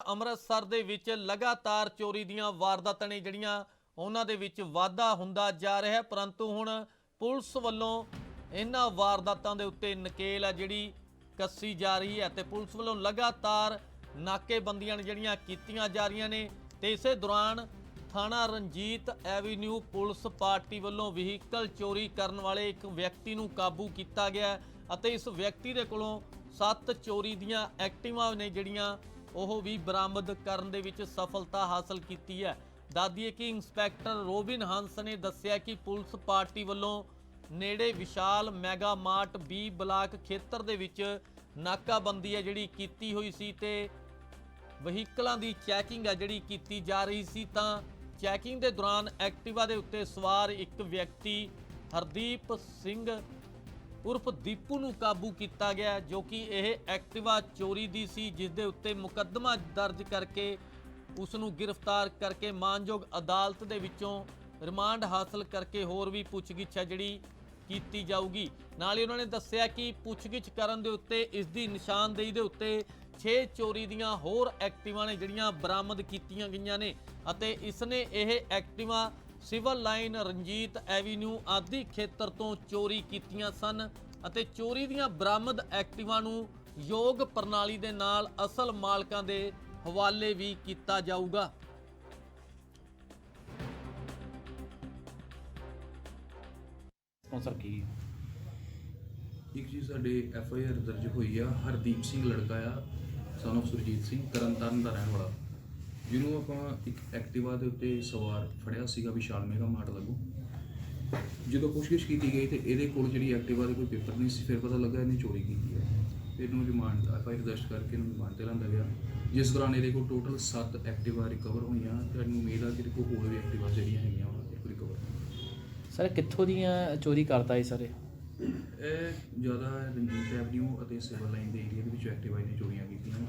ਅੰਮ੍ਰਿਤਸਰ ਦੇ ਵਿੱਚ ਲਗਾਤਾਰ ਚੋਰੀ ਦੀਆਂ ਵਾਰਦਾਤਾਂ ਨੇ ਜਿਹੜੀਆਂ ਉਹਨਾਂ ਦੇ ਵਿੱਚ ਵਾਧਾ ਹੁੰਦਾ ਜਾ ਰਿਹਾ ਹੈ। ਪਰੰਤੂ ਹੁਣ ਪੁਲਿਸ ਵੱਲੋਂ ਇਹਨਾਂ ਵਾਰਦਾਤਾਂ ਦੇ ਉੱਤੇ ਨਕੇਲ ਆ ਜਿਹੜੀ ਕੱਸੀ ਜਾ ਰਹੀ ਹੈ ਤੇ ਪੁਲਿਸ ਵੱਲੋਂ ਲਗਾਤਾਰ ਨਾਕੇਬੰਦੀਆਂ ਨੇ ਜਿਹੜੀਆਂ ਕੀਤੀਆਂ ਜਾ ਰਹੀਆਂ ਨੇ ਤੇ ਇਸੇ ਦੌਰਾਨ ਥਾਣਾ ਰਣਜੀਤ ਐਵੀਨਿਊ ਪੁਲਿਸ ਪਾਰਟੀ ਵੱਲੋਂ ਵਹੀਕਲ ਚੋਰੀ ਕਰਨ ਵਾਲੇ ਇੱਕ ਵਿਅਕਤੀ ਨੂੰ ਕਾਬੂ ਕੀਤਾ ਗਿਆ ਅਤੇ ਇਸ ਵਿਅਕਤੀ ਦੇ ਕੋਲੋਂ ਸੱਤ ਚੋਰੀ ਦੀਆਂ ਐਕਟਿਵਾ ਨੇ ਜਿਹੜੀਆਂ ਉਹ ਵੀ ਬਰਾਮਦ ਕਰਨ ਦੇ ਵਿੱਚ ਸਫਲਤਾ ਹਾਸਲ ਕੀਤੀ ਹੈ। ਦਾਦੀਏ ਕਿ ਇੰਸਪੈਕਟਰ ਰੋਬਿਨ ਹੰਸ ਨੇ ਦੱਸਿਆ ਕਿ ਪੁਲਿਸ ਪਾਰਟੀ ਵੱਲੋਂ ਨੇੜੇ Vishal mega mart B block ਖੇਤਰ ਦੇ ਵਿੱਚ ਨਾਕਾਬੰਦੀ ਹੈ ਜਿਹੜੀ ਕੀਤੀ ਹੋਈ ਸੀ ਤੇ ਵਹੀਕਲਾਂ ਦੀ ਚੈਕਿੰਗ ਹੈ ਜਿਹੜੀ ਕੀਤੀ ਜਾ ਰਹੀ ਸੀ ਤਾਂ ਚੈਕਿੰਗ ਦੇ ਦੌਰਾਨ ਐਕਟਿਵਾ ਦੇ ਉੱਤੇ ਸਵਾਰ ਇੱਕ ਵਿਅਕਤੀ ਹਰਦੀਪ ਸਿੰਘ ਉਰਫ ਦੀਪੂ ਨੂੰ ਕਾਬੂ ਕੀਤਾ ਗਿਆ, ਜੋ ਕਿ ਇਹ ਐਕਟਿਵਾ ਚੋਰੀ ਦੀ ਸੀ ਜਿਸ ਦੇ ਉੱਤੇ ਮੁਕੱਦਮਾ ਦਰਜ ਕਰਕੇ ਉਸ ਨੂੰ ਗ੍ਰਿਫਤਾਰ ਕਰਕੇ ਮਾਨਯੋਗ ਅਦਾਲਤ ਦੇ ਵਿੱਚੋਂ ਰਿਮਾਂਡ ਹਾਸਲ ਕਰਕੇ ਹੋਰ ਵੀ ਪੁੱਛਗਿੱਛ ਹੈ ਜਿਹੜੀ ਕੀਤੀ ਜਾਊਗੀ। ਨਾਲ ਹੀ ਉਹਨਾਂ ਨੇ ਦੱਸਿਆ ਕਿ ਪੁੱਛਗਿੱਛ ਕਰਨ ਦੇ ਉੱਤੇ, ਇਸ ਦੀ ਨਿਸ਼ਾਨਦੇਹੀ ਦੇ ਉੱਤੇ 6 ਚੋਰੀ ਦੀਆਂ ਹੋਰ ਐਕਟਿਵਾ ਨੇ ਜਿਹੜੀਆਂ ਬਰਾਮਦ ਕੀਤੀਆਂ ਗਈਆਂ ਨੇ ਅਤੇ ਇਸ ਨੇ ਇਹ Activa civil line Ranjit avenue ਆਦਿ ਖੇਤਰ ਤੋਂ ਚੋਰੀ ਕੀਤੀਆਂ ਸਨ ਅਤੇ ਚੋਰੀ ਦੀਆਂ ਬਰਾਮਦ ਐਕਟਿਵਾ ਨੂੰ ਯੋਗ ਪ੍ਰਣਾਲੀ ਦੇ ਨਾਲ ਅਸਲ ਮਾਲਕਾਂ ਦੇ ਹਵਾਲੇ ਵੀ ਕੀਤਾ ਜਾਊਗਾ। ਸਪਾਂਸਰ ਕੀ ਇੱਕ ਜੀ ਸਾਡੇ ਐਫ ਆਈ ਆਰ ਦਰਜ ਹੋਈ ਆ। ਹਰਦੀਪ ਸਿੰਘ ਲੜਕਾ ਆ। son of ਸੁਰਜੀਤ ਸਿੰਘ ਤਰਨਤਾਰਨ ਦਾ ਰਹਿਣ ਵਾਲਾ। ਜਿਹਨੂੰ ਆਪਾਂ ਇੱਕ ਐਕਟਿਵਾ ਦੇ ਉੱਤੇ ਸਵਾਰ ਫੜਿਆ ਸੀਗਾ ਵਿਸ਼ਾਲ ਮੇਗਾ ਮਾਰਟ ਲੱਗੂ। ਜਦੋਂ ਪੁੱਛਗਿੱਛ ਕੀਤੀ ਗਈ ਤੇ ਇਹਦੇ ਕੋਲ ਜਿਹੜੀ ਐਕਟਿਵਾ ਦੇ ਕੋਈ ਪੇਪਰ ਨਹੀਂ ਸੀ, ਫਿਰ ਪਤਾ ਲੱਗਾ ਇਹਨੇ ਚੋਰੀ ਕੀਤੀ ਹੈ। ਇਹਨੂੰ ਰਿਮਾਂਡ, ਐਫ ਦਰਜ ਕਰਕੇ ਇਹਨੂੰ ਰਿਮਾਂਡ ਤੇ ਲਿਆਂਦਾ ਗਿਆ। ਜਿਸ ਦੌਰਾਨ ਇਹਦੇ ਕੋਲ ਟੋਟਲ 7 ਐਕਟਿਵਾ ਰਿਕਵਰ ਹੋਈਆਂ ਤੇ ਇਹਨੂੰ ਉਮੀਦ ਆ ਕਿ ਇਹਦੇ ਕੋਲ ਹੋਰ ਵੀ ਐਕਟਿਵਾ ਜਿਹੜੀਆਂ ਹੈਗੀਆਂ ਉਹ ਰਿਕਵਰ ਸਰ, ਕਿੱਥੋਂ ਦੀਆਂ ਚੋਰੀ ਕਰਦਾ ਇਹ ਸਾਰੇ? ਇਹ ਜ਼ਿਆਦਾ ਰਣਜੀਤ ਐਵਨਿਊ ਅਤੇ ਸਿਵਲ ਲਾਈਨ ਦੇ ਏਰੀਆ ਦੇ ਵਿੱਚ ਐਕਟਿਵਾ ਨੇ ਚੋਰੀਆਂ ਕੀਤੀਆਂ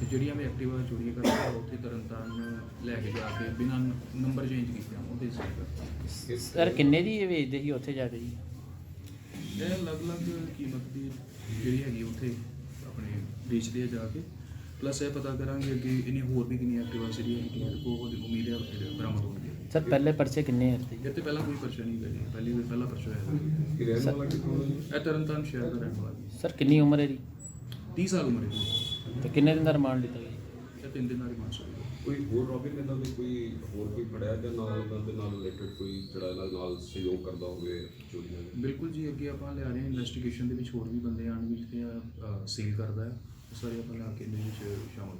ਤੇ ਜਿਹੜੀਆਂ ਵੀ ਐਕਟਿਵਾ ਚੋਰੀਆਂ ਕਰਦਾ ਉੱਥੇ ਤਰਨਤਾਰਨ ਲੈ ਕੇ ਜਾ ਕੇ ਬਿਨਾਂ ਨੰਬਰ ਚੇਂਜ ਕੀਤੇ ਉਹਦੇ ਸੀ ਸਰ ਕਿੰਨੇ ਦੀ ਇਹ ਵੇਚਦੇ ਸੀ ਉੱਥੇ ਜਾ ਕੇ ਜੀ? ਇਹ ਅਲੱਗ-ਅਲੱਗ ਕੀਮਤ ਦੀ ਜਿਹੜੀ ਹੈਗੀ ਉੱਥੇ ਆਪਣੇ ਵੇਚਦੇ ਆ ਜਾ ਕੇ। ਪਲੱਸ ਇਹ ਪਤਾ ਕਰਾਂਗੇ ਕਿ ਇਹਨੇ ਹੋਰ ਵੀ ਕਿੰਨੀਆਂ ਐਕਟਿਵਾ ਜਿਹੜੀਆਂ ਹੈਗੀਆਂ ਉਹ ਉਹਦੀ ਉਮੀਦ ਹੈ ਜਿਹੜੇ ਬਰਾਮਦ ਹੋਣਗੇ ਸਰ ਪਹਿਲੇ ਪਰਚੇ ਕਿੰਨੇ ਹੈ ਤੇ ਇਹ ਤੇ ਪਹਿਲਾਂ ਕੋਈ ਪਰਚਾ ਨਹੀਂ ਕਰੀ ਪਹਿਲੀ ਵਾਰ ਪਹਿਲਾ ਪਰਚਾ ਹੋਇਆ ਕਿ ਰਹਿਣ ਵਾਲਾ ਕਿੱਥੋਂ ਦਾ ਜੀ? ਇਹ ਤਰਨਤਾਰਨ ਸ਼ਹਿਰ ਦਾ ਰਹਿਣ ਵਾਲਾ ਜੀ। ਸਰ ਕਿੰਨੀ ਉਮਰ ਹੈ ਦੀ 30 ਸਾਲ ਉਮਰ ਹੈ ਜੀ। ਤੇ ਕਿੰਨੇ ਦਿਨ ਦਾ ਰਿਮਾਂਡ ਲਿੱਤਾ ਗਿਆ ਜੀ? ਇਹ ਤਿੰਨ ਦਿਨਾਂ ਦੀ ਮਾਨਸਾ ਕੋਈ ਹੋਰ ਰੋਬਿਨ ਇਹਨਾਂ ਦੇ ਕੋਈ ਹੋਰ ਕੋਈ ਫੜਿਆ ਜਾਂ ਨਾਲ ਇਹਨਾਂ ਦੇ ਨਾਲ ਰਿਲੇਟਡ ਕੋਈ ਜਿਹੜਾ ਇਹਨਾਂ ਨਾਲ ਸਹਿਯੋਗ ਕਰਦਾ ਹੋਵੇ ਚੋਰੀਆਂ ਦੇ? ਬਿਲਕੁਲ ਜੀ ਅੱਗੇ ਆਪਾਂ ਲਿਆ ਰਹੇ ਹਾਂ ਇਨਵੈਸਟੀਗੇਸ਼ਨ ਦੇ ਵਿੱਚ ਹੋਰ ਵੀ ਬੰਦੇ ਆਣ ਵੀ ਜਿਹੜੇ ਸੀਲ ਕਰਦਾ ਹੈ। ਸਾਰੇ ਆਪਾਂ ਕੇ ਸ਼ਾਮਲ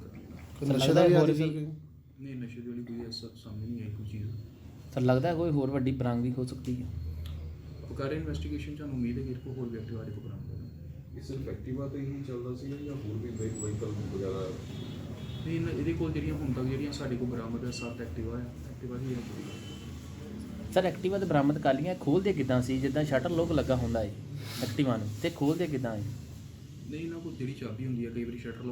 ਲੱਗਦਾ ਹੈ ਹੋਰ ਵੀ ਨਹੀਂ ਨਸ਼ੇ ਦੀ ਵਾਲੀ ਕੋਈ ਐਸਾ ਸਾਹਮਣੇ ਨਹੀਂ ਆਈ ਕੋਈ ਚੀਜ਼। ਸਰ ਲੱਗਦਾ ਹੈ ਕੋਈ ਹੋਰ ਵੱਡੀ ਬਰਾਮਦੀ ਹੋ ਸਕਦੀ ਹੈ? ਕਰ ਰਹੇ ਇਨਵੈਸਟੀਗੇਸ਼ਨ ਸਾਨੂੰ ਉਮੀਦ ਹੈ ਕਿ ਕੋਲ ਹੋਰ ਵੀ ਐਕਟਿਵ ਆੜੇ ਕੋ ਬਰਾਮਦ ਇਸ ਐਕਟਿਵਾ ਤੇ ਹੀ ਚੱਲਦਾ ਸੀ ਜਾਂ ਹੋਰ ਵੀ ਬਾਈਕ ਵਾਹੀਕਲ ਵਗੈਰਾ ਨਹੀਂ ਇਹਨਾਂ- ਇਹਦੇ ਕੋਲ ਜਿਹੜੀਆਂ ਹੁਣ ਤੱਕ ਜਿਹੜੀਆਂ ਸਾਡੇ ਕੋਲ ਬਰਾਮਦ ਹੈ ਸੱਤ ਐਕਟਿਵਾ ਹੈ। ਐਕਟਿਵਾ ਹੀ ਹੈ ਸਰ ਐਕਟਿਵਾ ਤੇ ਬਰਾਮਦ ਕਰ ਲਈਆਂ ਖੋਲਦੇ ਕਿਦਾਂ ਸੀ? ਜਿੱਦਾਂ ਸ਼ਟਰ ਲੋਕ ਲੱਗਾ ਹੁੰਦਾ ਹੈ ਐਕਟਿਵਾ ਨੂੰ ਤੇ ਖੋਲਦੇ ਕਿਦਾਂ ਹੈ ਨਹੀਂ ਨਾ ਕੋਈ ਜਿਹੜੀ ਚਾਬੀ ਹੁੰਦੀ ਹੈ ਕਈ ਵਾਰੀ ਸ਼ਟਰ